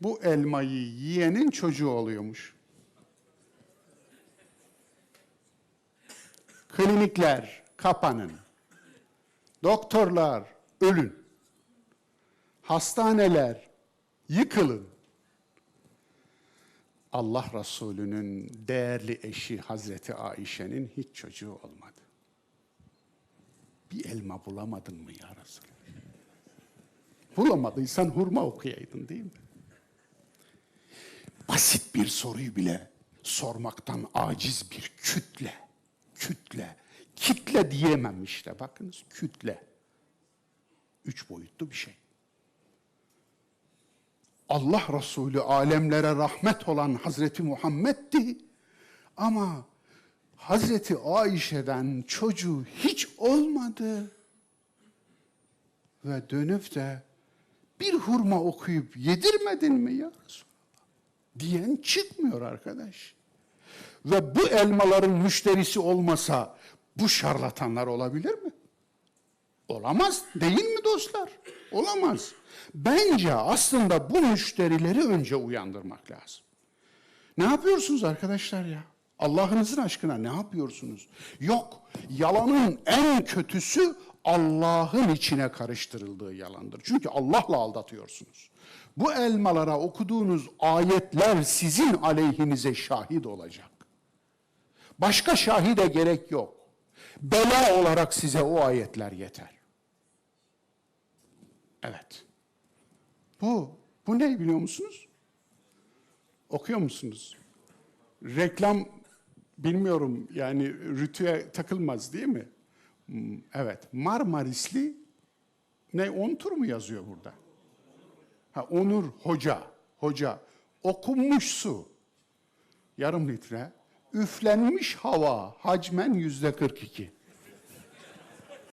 bu elmayı yiyenin çocuğu oluyormuş. Klinikler kapanın. Doktorlar ölün. Hastaneler yıkılın. Allah Resulü'nün değerli eşi Hazreti Ayşe'nin hiç çocuğu olmadı. Bir elma bulamadın mı ya Resulallah? Bulamadıysan hurma okuyaydın değil mi? Basit bir soruyu bile sormaktan aciz bir kütle, kütle, kitle diyemem işte bakınız kütle. Üç boyutlu bir şey. Allah Resulü alemlere rahmet olan Hazreti Muhammed'di. Ama Hazreti Ayşe'den çocuğu hiç olmadı. Ve dönüp de bir hurma okuyup yedirmedin mi ya Resulallah? Diyen çıkmıyor arkadaş. Ve bu elmaların müşterisi olmasa bu şarlatanlar olabilir mi? Olamaz değil mi dostlar? Olamaz. Bence aslında bu müşterileri önce uyandırmak lazım. Ne yapıyorsunuz arkadaşlar ya? Allah'ınızın aşkına ne yapıyorsunuz? Yok, yalanın en kötüsü Allah'ın içine karıştırıldığı yalandır. Çünkü Allah'la aldatıyorsunuz. Bu elmalara okuduğunuz ayetler sizin aleyhinize şahit olacak. Başka şahide gerek yok. Bela olarak size o ayetler yeter. Evet. Bu, bu ne biliyor musunuz? Okuyor musunuz? Reklam bilmiyorum yani rütüye takılmaz değil mi? Hmm, Evet. Marmarisli ne on tur mu yazıyor burada? Ha, Onur Hoca. Hoca. Okunmuş su. Yarım litre. Üflenmiş hava. Hacmen yüzde 42.